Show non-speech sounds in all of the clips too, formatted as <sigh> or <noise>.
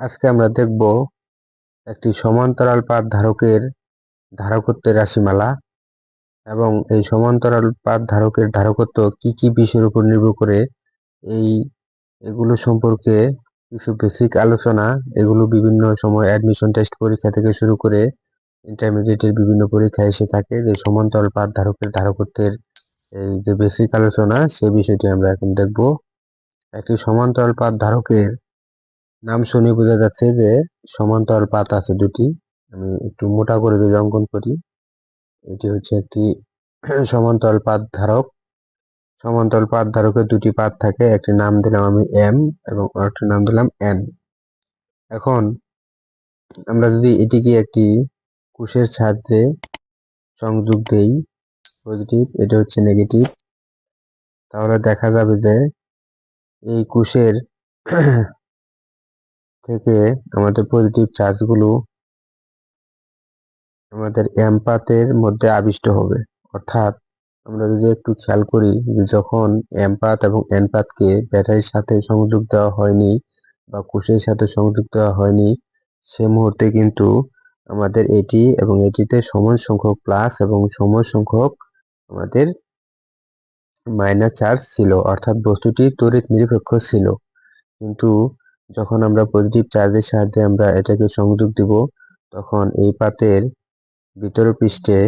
আজকে আমরা দেখব একটি সমান্তরাল পাত ধারকের ধারকত্বের রাশিমালা এবং এই সমান্তরাল পাত ধারকের ধারকত্ব কি কি বিষয়ের উপর নির্ভর করে এই, এগুলো সম্পর্কে কিছু বেসিক আলোচনা, এগুলো বিভিন্ন সময় অ্যাডমিশন টেস্ট পরীক্ষা থেকে শুরু করে ইন্টারমিডিয়েটের বিভিন্ন পরীক্ষা এসে থাকে যে সমান্তরাল পাত ধারকের ধারকত্বের এই যে বেসিক আলোচনা সে বিষয়টি আমরা এখন দেখব। একটি সমান্তরাল পাত ধারকের নাম শুনে বোঝা যাচ্ছে যে সমান্তরাল পাত আছে দুটি। আমি একটু মোটা করে যদি অঙ্কন করি, এটি হচ্ছে একটি <clears throat> সমান্তরাল পাত ধারক। সমান্তরাল পাত ধারকের দুটি পাত থাকে, একটি নাম দিলাম আমি এম এবং আরেকটি নাম দিলাম এন এখন আমরা যদি এটিকে একটি কুশের সাহায্যে সংযোগ দেই পজিটিভ এটা হচ্ছে নেগেটিভ তাহলে দেখা যাবে যে এই কুশের <clears throat> থেকে আমাদের পজিটিভ চার্জগুলো আমাদের এমপাতের মধ্যে আবিষ্ট হবে। অর্থাৎ আমরা যদি একটু খেয়াল করি যে যখন এমপাত এবং এনপাতকে ব্যাটারির সাথে সংযোগ দেওয়া হয়নি বা কুশের সাথে সংযোগ দেওয়া হয়নি, সে মুহূর্তে কিন্তু আমাদের এটি এবং এটিতে সমান সংখ্যক প্লাস এবং সমান সংখ্যক আমাদের মাইনাস চার্জ ছিল। অর্থাৎ বস্তুটি তড়িৎ নিরপেক্ষ ছিল। কিন্তু যখন আমরা পজিটিভ চার্জের সাহায্যে আমরা এটাকে সংযোগ দিব, তখন এই পাতের ভিতর পৃষ্ঠে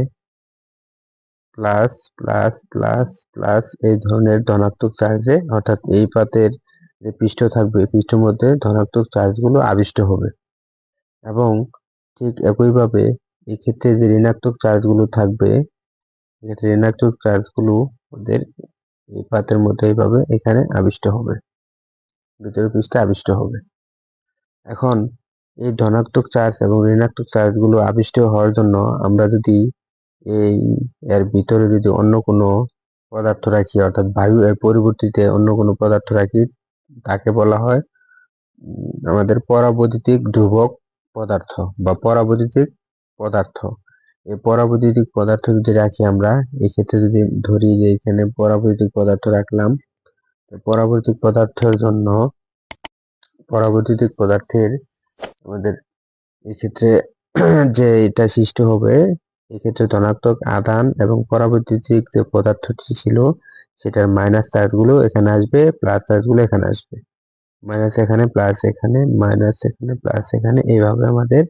প্লাস প্লাস প্লাস প্লাস এই ধরনের ধনাত্মক চার্জে অর্থাৎ এই পাতের যে পৃষ্ঠ থাকবে পৃষ্ঠের মধ্যে ধনাত্মক চার্জগুলো আবিষ্ট হবে। এবং ঠিক একইভাবে এক্ষেত্রে যে ঋণাত্মক চার্জগুলো থাকবে ঋণাত্মক চার্জগুলো ওদের এই পাতের মধ্যে এইভাবে এখানে আবিষ্ট হবে। ভিতরের পৃষ্ঠে আবিষ্ট হবে। এখন এই ধনাত্মক চার্জ এবং ঋণাত্মক চার্জগুলো আবিষ্ট হওয়ার জন্য আমরা যদি এই এর ভিতরে যদি অন্য কোনো পদার্থ রাখি, অর্থাৎ বায়ু এর পরিবর্তিতে অন্য কোনো পদার্থ রাখি, তাকে বলা হয় আমাদের পরাবৈদ্যুতিক ধ্রুবক পদার্থ বা পরাবৈদ্যুতিক পদার্থ। এই পরাবৈদ্যুতিক পদার্থ যদি রাখি আমরা, এক্ষেত্রে যদি ধরি যে এখানে পরাবৈদ্যুতিক পদার্থ রাখলাম পরাবৈদ্যুতিক পদার্থের জন্য পরাবৈদ্যুতিক পদার্থের আমাদের এক্ষেত্রে <clears throat> যে এটা সৃষ্টি হবে, এক্ষেত্রে ধনাত্মক আদান এবং পরাবৈদ্যুতিক যে পদার্থটি ছিল, সেটার মাইনাস চার্জগুলো এখানে আসবে প্লাস চার্জগুলো এখানে আসবে। মাইনাস এখানে প্লাস এখানে মাইনাস এখানে প্লাস এখানে, এইভাবে আমাদের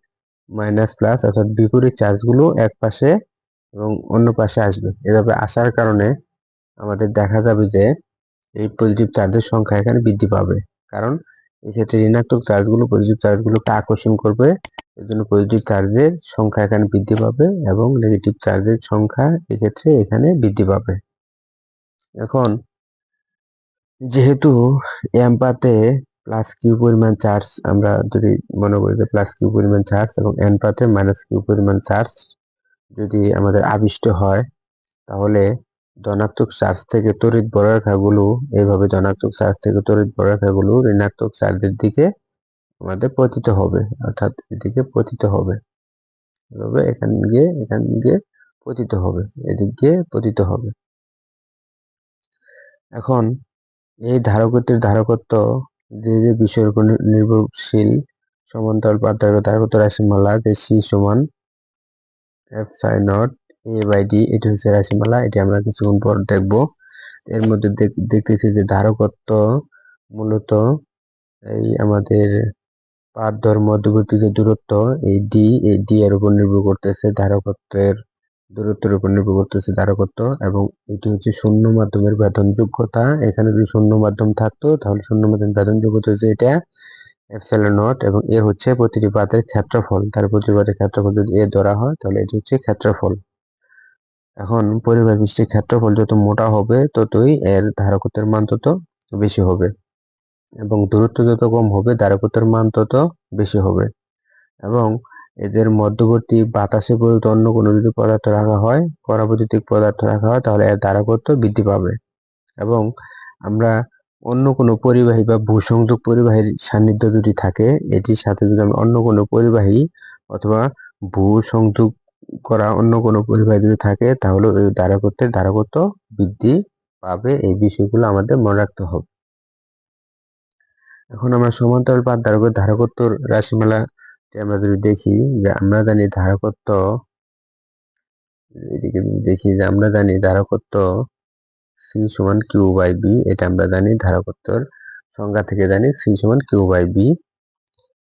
মাইনাস প্লাস অর্থাৎ বিপরীত চার্জগুলো এক পাশে এবং অন্য পাশে আসবে। এভাবে আসার কারণে আমাদের দেখা যাবে যে এই পজিটিভ চার্জের সংখ্যা এখানে বৃদ্ধি পাবে। কারণ এক্ষেত্রে ঋণাত্মক চার্জগুলো পজিটিভ চার্জগুলোকে আকর্ষণ করবে, এর জন্য পজিটিভ চার্জের সংখ্যা এখানে বৃদ্ধি পাবে এবং নেগেটিভ চার্জের সংখ্যা এক্ষেত্রে এখানে বৃদ্ধি পাবে। এখন, যেহেতু এমপাতে প্লাস কিউ পরিমাণ চার্জ আমরা যদি মনে করি যে প্লাস কিউ পরিমাণ চার্জ এবং এন পাতে মাইনাস কিউ পরিমাণ চার্জ যদি আমাদের আবিষ্ট হয়, তাহলে ধনাত্মক চার্জ থেকে তড়িৎ বর্গাকারগুলো এইভাবে ধনাত্মক চার্জ থেকে তড়িৎ বর্গাকারগুলো ঋণাত্মক চার্জের দিকে আমাদের পতিত হবে, অর্থাৎ এদিকে পতিত হবে। এভাবে এখান গিয়ে এখান গিয়ে পতিত হবে, এদিক দিয়ে পতিত হবে। এখন এই ধারকত্বের ধারকত্ব যে যে বিষয়ের উপর নির্ভরশীল সমান্তরাল পার্থক্য, ধারকত্ব রাশিমালা, যে সি সমান F Sai not a by এটি হচ্ছে রাশিমালা, এটি আমরা কিছুক্ষণ পর দেখব। এর মধ্যে দেখতেছি যে ধারকত্ব মূলত এই আমাদের পাত ধর যে দূরত্ব, এই ডি এই ডি এর উপর নির্ভর করতেছে, ধারকত্বের দূরত্বের উপর নির্ভর করতেছে ধারকত্ব, এবং এটি হচ্ছে শূন্য মাধ্যমের বেতন যোগ্যতা। এখানে যদি শূন্য মাধ্যম থাকতো, তাহলে শূন্য মাধ্যম বেতন যোগ্যতা হচ্ছে এটা এফসেলন নট, এবং এ হচ্ছে প্রতিটি পাতের ক্ষেত্রফল। তার প্রতিটি পাতের ক্ষেত্রফল যদি এ ধরা হয়, তাহলে এটি হচ্ছে ক্ষেত্রফল। এখন পরিবার বৃষ্টির ক্ষেত্রফল যত মোটা হবে, ততই এর ধারকত্বের মান তত বেশি হবে। এবং দূরত্ব যত কম হবে, ধারকত্বের মান তত বেশি হবে। এবং এদের মধ্যবর্তী বাতাসে পরিবর্তে অন্য কোনো যদি পদার্থ রাখা হয়, পরাবৈদ্যুতিক পদার্থ রাখা হয়, তাহলে এর ধারকত্ব বৃদ্ধি পাবে। এবং আমরা অন্য কোনো পরিবাহী বা ভূসংযোগ পরিবাহীর সান্নিধ্য যদি থাকে, এটির সাথে যদি অন্য কোনো পরিবাহী অথবা ভূসংযোগ করা অন্য কোনো পরিবাহী যদি থাকে, তাহলে ওই ধারকত্বের ধারকত্ব বৃদ্ধি পাবে। এই বিষয়গুলো আমাদের মনে রাখতে হবে। এখন আমরা সমান্তরাল পাত ধারকত্ব রাশিমালা আমরা যদি দেখি যে আমরা জানি ধারকত্ব এদিকে যদি দেখি যে আমরা জানি ধারকত্ব সি সমান কিউ বাই বি এটা আমরা জানি ধারকত্বর সংজ্ঞা থেকে জানি সি সমান কিউ বাই বি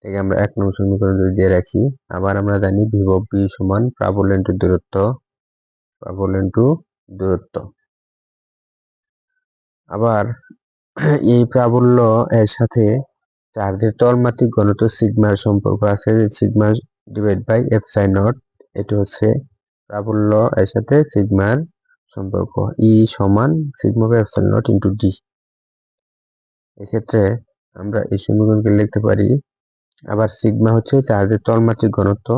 এটাকে আমরা এক নম্বর সমীকরণ দিয়ে রাখি। আবার আমরা জানি বিভব বি সমান প্রাবল ইন্টু দূরত্ব প্রাবল ইন্টু দূরত্ব। আবার এই প্রাবল্য এর সাথে চার্জের তলমাত্রিক ঘনত্ব সিগমার সম্পর্ক আছে, যে sigma divide by epsilon nought, এটা হচ্ছে প্রাবল্য এর সাথে সিগমার সম্পর্ক। ই সমান sigma by epsilon nought into D এক্ষেত্রে আমরা এই সমীকরণকে লিখতে পারি। আবার সিগমা হচ্ছে চার্জের তলমাত্রিক ঘনত্ব,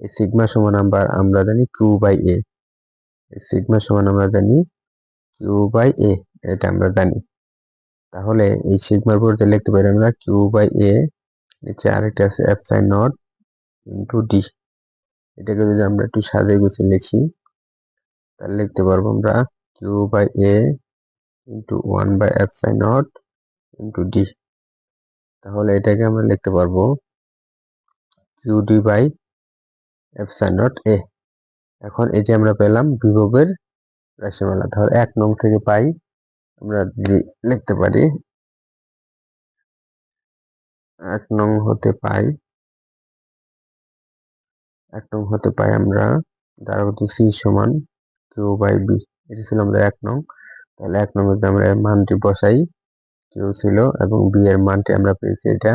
এই সিগমা সমান আমরা আমরা জানি কিউ বাই এ সিগমা সমান আমরা জানি কিউ বাই এ এটা আমরা জানি। তাহলে এই সিগমার পরিবর্তে লিখতে পারি আমরা কিউ বাই এ নিচে আরেকটা আছে epsilon nought into D এটাকে যদি আমরা একটু সাজিয়ে গুছিয়ে লিখি, তাহলে লিখতে পারব আমরা Q by A into one by epsilon nought into D তাহলে এটাকে আমরা লিখতে পারব Q D by epsilon nought A এখন এই যে আমরা পেলাম বিভবের রাশিমালা, ধর এক নং থেকে পাই আমরা লিখতে পারি, এক নং হতে পাই, এক নং হতে পাই আমরা দ্বারাগত সি সমান কিউ বাই বি এটি ছিল আমরা এক নং। তাহলে এক নং হতে আমরা মানটি বসাই কিউ ছিল এবং বি এর মানটি আমরা পেয়েছি এটা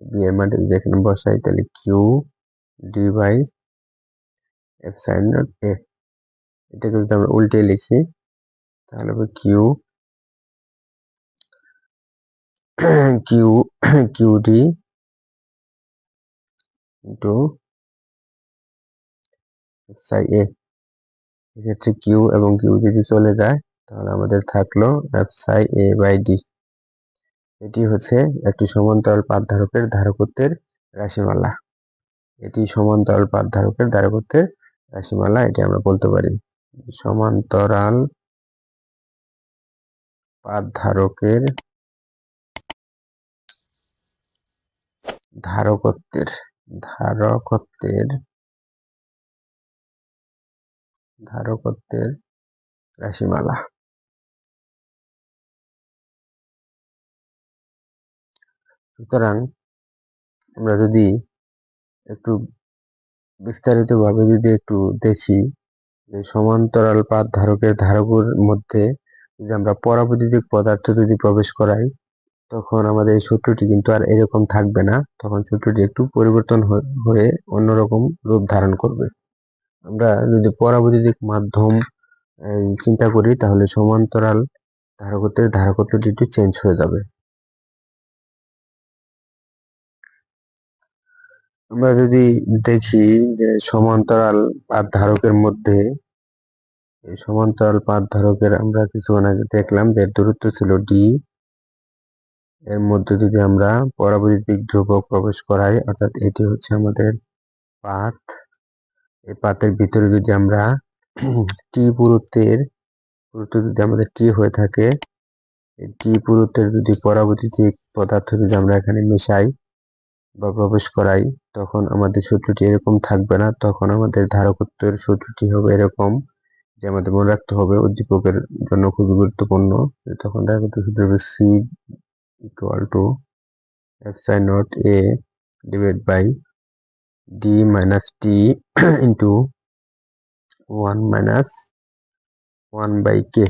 বি এর মানটি যদি এখানে বসাই, তাহলে Q D by epsilon nought A এটাকে যদি আমরা উল্টে লিখি, তাহলে হবে Q Q Q D into psi A এক্ষেত্রে কিউ এবং কিউ যদি চলে যায়, তাহলে আমাদের থাকল F Sai A by D এটি হচ্ছে একটি সমান্তরাল পাত ধারকের ধারকত্বের রাশিমালা। এটি সমান্তরাল পাত ধারকের ধারকত্বের রাশিমালা, এটি আমরা বলতে পারি। সমান্তরাল পাত ধারকের ধারকত্বের ধারকত্বের ধারকত্বের রাশিমালা। সুতরাং আমরা যদি একটু বিস্তারিতভাবে যদি একটু দেখি যে সমান্তরাল পাত ধারকের ধারকের মধ্যে যদি আমরা পরাবৈদ্যুতিক পদার্থ যদি প্রবেশ করাই, তখন আমাদের এই সূত্রটি কিন্তু আর এরকম থাকবে না। তখন সূত্রটি একটু পরিবর্তন হয়ে অন্যরকম রূপ ধারণ করবে। আমরা যদি পরাবৈদ্যুতিক মাধ্যম চিন্তা করি, তাহলে সমান্তরাল ধারকত্বের ধারকত্বটি একটু চেঞ্জ হয়ে যাবে। আমরা যদি দেখি যে সমান্তরাল পাত ধারকের মধ্যে সমান্তরাল পাত ধারকের আমরা কিছুক্ষণ আগে দেখলাম যে দূরত্ব ছিল ডি এর মধ্যে যদি আমরা পরাবৈদ্যুতিক ধ্রুবক প্রবেশ করাই, অর্থাৎ এটি হচ্ছে আমাদের পাত এই পাতের ভিতরে যদি আমরা <clears throat> টি পুরুত্বের, পুরুত্ব যদি আমাদের টি হয়ে থাকে, এই টি পুরুত্বের যদি পরাবৈদ্যুতিক পদার্থ যদি আমরা এখানে মেশাই বা প্রবেশ করাই, তখন আমাদের সূত্রটি এরকম থাকবে না, তখন আমাদের ধারকত্বের সূত্রটি হবে এরকম যে আমাদের মনে রাখতে হবে উদ্দীপকের জন্য খুবই গুরুত্বপূর্ণ। তখন ধারকত্ব সূত্র হবে C equal to epsilon nought A divide by D minus T into one minus one by K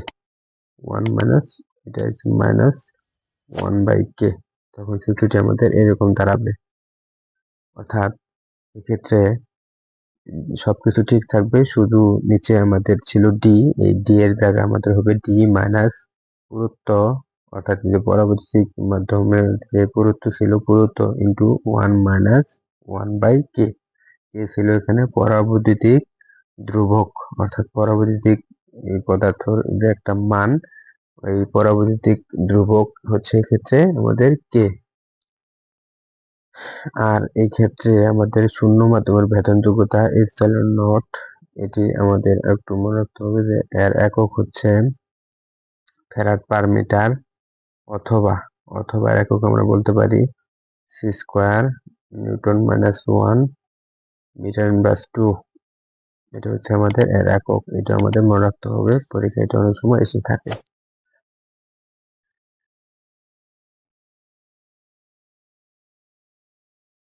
one minus এটা মাইনাস ওয়ান বাই কে তখন সূত্রটি আমাদের এরকম দাঁড়াবে। অর্থাৎ এক্ষেত্রে সবকিছু ঠিক থাকবে। শুধু নিচে আমাদের ছিল ডি এই ডি এর জায়গায় আমাদের হবে ডি মাইনাস পুরুত্ব, অর্থাৎ যে পরবর্তী মাধ্যমে যে পুরুত্ব ছিল, পুরুত্ব into one minus one by K K ছিল এখানে পরাবৈদ্যুতিক ধ্রুবক, অর্থাৎ পরাবৈদ্যুতিক এই পদার্থর যে একটা মান, এই পরাবৈদ্যুতিক ধ্রুবক হচ্ছে এক্ষেত্রে আমাদের কে আর এই ক্ষেত্রে আমাদের শূন্য মাধ্যমের ভেতন যোগ্যতা এপসাইলন নট এটি আমাদের একটু মনে রাখতে হবে যে এর একক হচ্ছে ফেরাট পার মিটার অথবা অথবা একক আমরা বলতে পারি C square newton minus one metre inverse two এটা হচ্ছে আমাদের এর একক, এটা আমাদের মনে রাখতে হবে পরীক্ষা এটা অনেক সময় এসে থাকে।